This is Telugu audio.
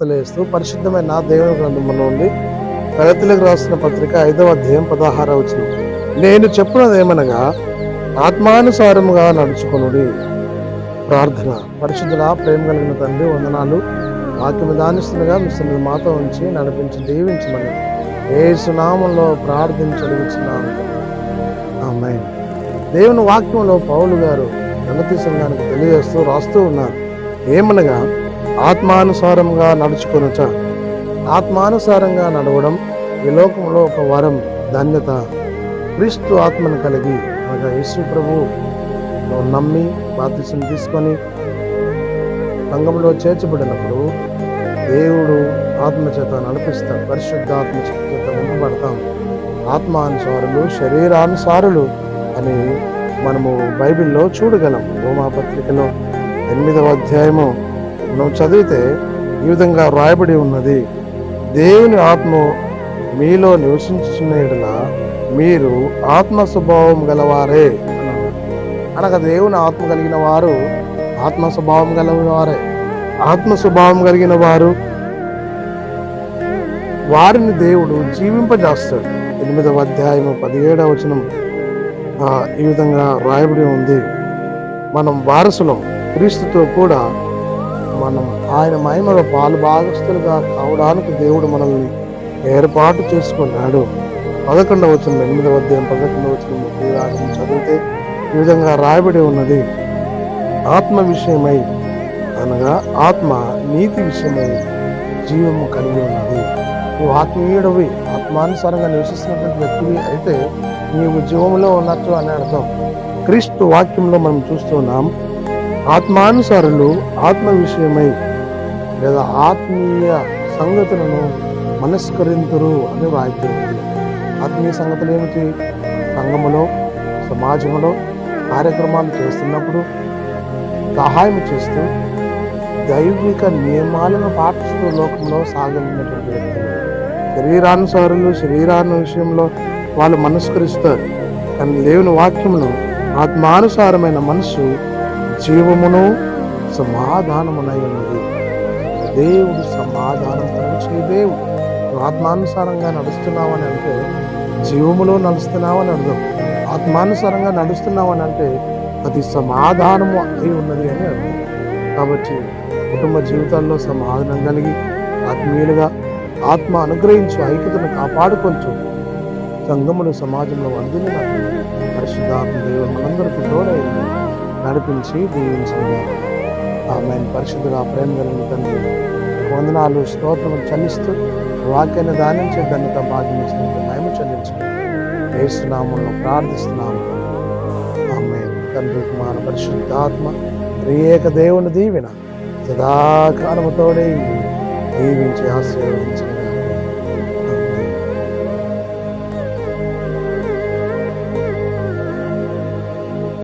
తెలియజేస్తూ పరిశుద్ధమైన నా దేవుని గ్రంథము నుండి ప్రగతిలోకి రాసిన పత్రిక ఐదవ అధ్యాయం పదహార వచ్చిన నేను చెప్పినది ఏమనగా ఆత్మానుసారముగా నడుచుకొనుడి. ప్రార్థన. పరిశుద్ధుల ప్రేమ కలిగిన తండ్రి వందనాలు. వాక్యము దానిస్తుండగా మీ మాతో ఉంచి నడిపించి దీవించమని ఏ సునామంలో ప్రార్థించడుగుతున్నాను ఆమె దేవుని వాక్యంలో పౌలు గారు గణతి సంఘానికి తెలియజేస్తూ రాస్తూ ఉన్నారు. ఏమనగా ఆత్మానుసారంగా నడుచుకొనుట. ఆత్మానుసారంగా నడవడం ఈ లోకంలో ఒక వరం ధన్యత. క్రీస్తు ఆత్మను కలిగి అనగా యేసు ప్రభు నమ్మి బాధ్యతను తీసుకొని సంఘంలో చేర్చబడినప్పుడు దేవుడు ఆత్మచేత నడిపిస్తాడు పరిశుద్ధ ఆత్మ చేత నింపబడతాం ఆత్మానుసారులు శరీరానుసారులు అని మనము బైబిల్లో చూడగలం. రోమాపత్రికలో ఎనిమిదవ అధ్యాయము మనం చదివితే ఈ విధంగా రాయబడి ఉన్నది. దేవుని ఆత్మ మీలో నివసించుచున్న మీరు ఆత్మ స్వభావం గలవారే అనగా దేవుని ఆత్మ కలిగిన వారు ఆత్మ స్వభావం గలవారే. ఆత్మ స్వభావం కలిగిన వారు వారిని దేవుడు జీవింపజేస్తాడు. ఎనిమిదవ అధ్యాయము పదిహేడవ వచనం. ఈ విధంగా రాయబడి ఉంది. మనం వారసులం క్రీస్తుతో కూడా మనం ఆయన మహిమలో పాలు భాగస్తులుగా కావడానికి దేవుడు మనల్ని ఏర్పాటు చేసుకున్నాడు. పదకొండవ వచ్చింది ఎనిమిదవ అధ్యాయం పదకొండవ వచ్చింది ముప్పై ఆరు చదివితే ఈ విధంగా రాయబడి ఉన్నది. ఆత్మ విషయమై అనగా ఆత్మ నీతి విషయమై జీవము కలిగి ఉన్నది. నువ్వు ఆత్మీయుడవి ఆత్మానుసారంగా నివసిస్తున్నటువంటి వ్యక్తివి అయితే నీవు జీవంలో ఉన్నట్టు అని అర్థం. క్రీస్తు వాక్యంలో మనం చూస్తున్నాం ఆత్మానుసారులు ఆత్మ విషయమై లేదా ఆత్మీయ సంగతులను మనస్కరింతురు అని రాయబడింది ఆత్మీయ సంగతులు ఏమిటి? సంఘములో సమాజంలో కార్యక్రమాలు చేస్తున్నప్పుడు సహాయం చేస్తూ దైవిక నియమాలను పాటిస్తూ లోకంలో సాగలిగినటువంటి వ్యక్తులు. శరీరానుసారులు శరీరాన్ని విషయంలో వాళ్ళు మనస్కరిస్తారు. కానీ దేవుని వాక్యమును ఆత్మానుసారమైన మనసు జీవమును సమాధానమునై ఉన్నది దేవుడు సమాధానం కలిగించే దేవుడు. నువ్వు ఆత్మానుసారంగా నడుస్తున్నావని అంటే జీవములో నడుస్తున్నావని అర్థం. ఆత్మానుసారంగా నడుస్తున్నావని అంటే అది సమాధానము అయి ఉన్నది అని అర్థం. కాబట్టి కుటుంబ జీవితాల్లో సమాధానం కలిగి ఆత్మీయులుగా ఆత్మ అనుగ్రహించు ఐక్యతను కాపాడుకొంచు. సంఘములు సమాజంలో వందిన పరిశుద్ధాత్మ దేవుడు మనందరికీ తోడైంది నడిపించి దీవించింది ఆమె పరిశుద్ధుల ప్రేమ కలిగిన తండ్రి వందనాలు స్తోత్రములు చెల్లిస్తూ వాక్యాన్ని దానించే ధన్యత భాగ్యం మేము చెల్లించండి ప్రార్థిస్తున్నాము. ఆమె తండ్రి కుమార పరిశుద్ధాత్మ త్రియేక దేవుని దీవెన సదాకాలముతోడే దీవించి ఆశీర్వదించండి.